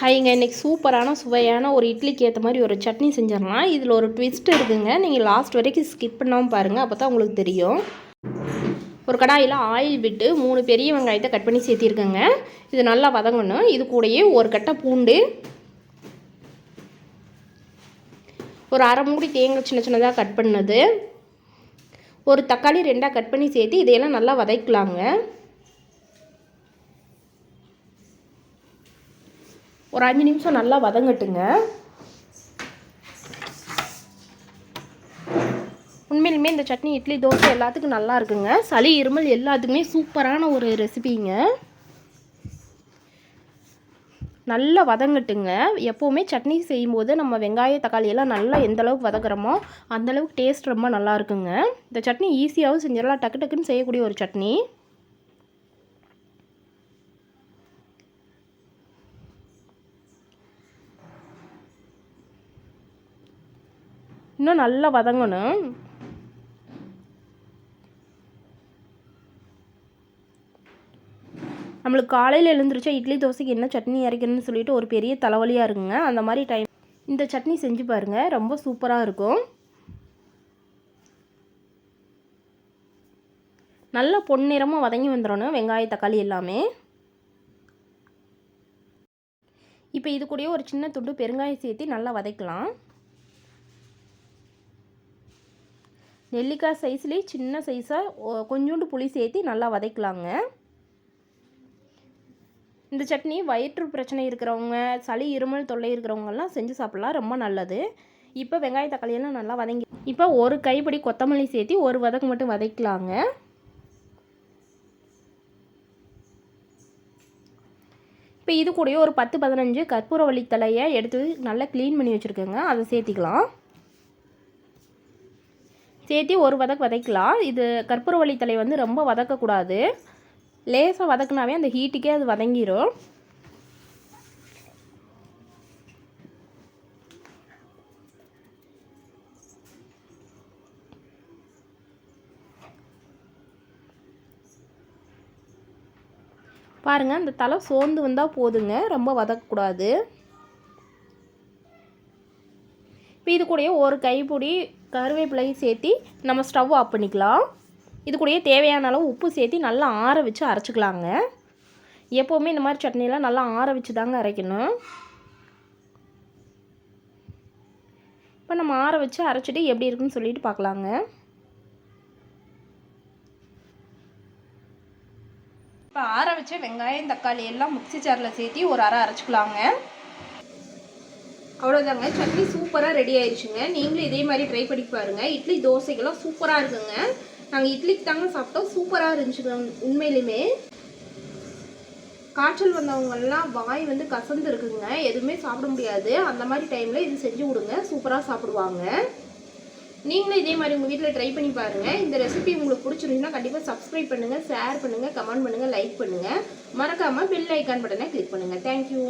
ஹைங்க இன்றைக்கி சூப்பரான சுவையான ஒரு இட்லிக்கு ஏற்ற மாதிரி ஒரு சட்னி செஞ்சிடலாம். இதில் ஒரு ட்விஸ்ட் இருக்குங்க. நீங்கள் லாஸ்ட் வரைக்கும் ஸ்கிப் பண்ணாமல் பாருங்கள் அப்போ தான் உங்களுக்கு தெரியும். ஒரு கடாயில் ஆயில் விட்டு மூணு பெரிய வெங்காயத்தை கட் பண்ணி சேர்த்திருக்கேங்க. இது நல்லா வதங்கணும். இது கூடயே ஒரு கட்டை பூண்டு ஒரு அரை மூடி தேங்காய் சின்ன சின்னதாக கட் பண்ணது ஒரு தக்காளி ரெண்டாக கட் பண்ணி சேர்த்து இதையெல்லாம் நல்லா வதக்கலாங்க. ஒரு அஞ்சு நிமிஷம் நல்லா வதங்கட்டுங்க. உண்மையிலுமே இந்த சட்னி இட்லி தோசை எல்லாத்துக்கும் நல்லா இருக்குங்க. சளி இருமல் எல்லாத்துக்குமே சூப்பரான ஒரு ரெசிபிங்க. நல்லா வதங்கட்டுங்க. எப்போவுமே சட்னி செய்யும்போது நம்ம வெங்காய தக்காளி எல்லாம் நல்லா எந்த அளவுக்கு வதக்குறோமோ அந்தளவுக்கு டேஸ்ட் ரொம்ப நல்லா இருக்குங்க. இந்த சட்னி ஈஸியாகவும் செஞ்சிடலாம். டக்கு டக்குன்னு செய்யக்கூடிய ஒரு சட்னி. இன்னும் நல்லா வதங்கணும். நம்மளுக்கு காலையில் எழுந்திரிச்சா இட்லி தோசைக்கு என்ன சட்னி அரைக்கணும்னு சொல்லிட்டு ஒரு பெரிய தலைவலியாக இருக்குங்க அந்த மாதிரி டைம் இந்த சட்னி செஞ்சு பாருங்கள் ரொம்ப சூப்பராக இருக்கும். நல்லா பொன்னிறமாக வதங்கி வந்துடணும் வெங்காய தக்காளி எல்லாமே. இப்போ இது கூடயே ஒரு சின்ன துண்டு பெருங்காயம் சேர்த்து நல்லா வதக்கலாம். நெல்லிக்காய் சைஸ்லேயே சின்ன சைஸாக கொஞ்சோண்டு புளி சேர்த்து நல்லா வதக்கலாங்க. இந்த சட்னி வயிற்று பிரச்சனை இருக்கிறவங்க சளி இருமல் தொல்லை இருக்கிறவங்கெல்லாம் செஞ்சு சாப்பிட்லாம் ரொம்ப நல்லது. இப்போ வெங்காய தக்காளியெல்லாம் நல்லா வதங்கி இப்போ ஒரு கைப்படி கொத்தமல்லி சேர்த்து ஒரு வதக்கு மட்டும் வதக்கலாங்க. இப்போ இது கூடயே ஒரு பத்து பதினஞ்சு கற்பூரவள்ளி தலையை எடுத்து நல்லா க்ளீன் பண்ணி வச்சுருக்கேங்க. அதை சேர்த்திக்கலாம். சேர்த்து ஒரு வதக்கு வதக்கலாம். இது கற்பூரவள்ளி தலை வந்து ரொம்ப வதக்கக்கூடாது. லேசாக வதக்குனாவே அந்த ஹீட்டுக்கே அது வதங்கிடும் பாருங்கள் அந்த தலை சோர்ந்து வந்தால் போதுங்க. ரொம்ப வதக்கக்கூடாது. இப்போ இது கூடயே ஒரு கைப்பிடி கருவேப்பிலையும் சேர்த்து நம்ம ஸ்டவ் ஆஃப் பண்ணிக்கலாம். இது கூடயே தேவையான அளவு உப்பு சேர்த்து நல்லா ஆற வச்சு அரைச்சிக்கலாங்க. எப்போவுமே இந்த மாதிரி சட்னிலாம் நல்லா ஆற வச்சு தாங்க அரைக்கணும். இப்போ நம்ம ஆற வச்சு அரைச்சிட்டு எப்படி இருக்குன்னு சொல்லிட்டு பார்க்கலாங்க. இப்போ ஆற வச்ச வெங்காயம் தக்காளி எல்லாம் மிக்சி ஜாரில் சேர்த்து ஒரு அரை அரைச்சிக்கலாங்க. அவ்வளோதாங்க சட்னி சூப்பராக ரெடி ஆயிடுச்சுங்க. நீங்களும் இதே மாதிரி ட்ரை பண்ணி பாருங்கள் இட்லி தோசைக்கெல்லாம் சூப்பராக இருக்குங்க. நாங்கள் இட்லிக்கு தாங்க சாப்பிட்டோம். சூப்பராக இருந்துச்சுங்க உண்மையிலுமே. காய்ச்சல் வந்தவங்கெல்லாம் வாய் வந்து கசந்து இருக்குங்க. எதுவுமே சாப்பிட முடியாது. அந்த மாதிரி டைமில் இது செஞ்சு விடுங்க சூப்பராக சாப்பிடுவாங்க. நீங்களும் இதே மாதிரி உங்கள் வீட்டில் ட்ரை பண்ணி பாருங்கள் இந்த ரெசிபி உங்களுக்கு பிடிச்சிருந்துச்சுன்னா கண்டிப்பாக சப்ஸ்கிரைப் பண்ணுங்கள் ஷேர் பண்ணுங்கள் கமெண்ட் பண்ணுங்கள் லைக் பண்ணுங்கள் மறக்காமல் பெல் ஐக்கான் பட்டனை கிளிக் பண்ணுங்கள் தேங்க்யூ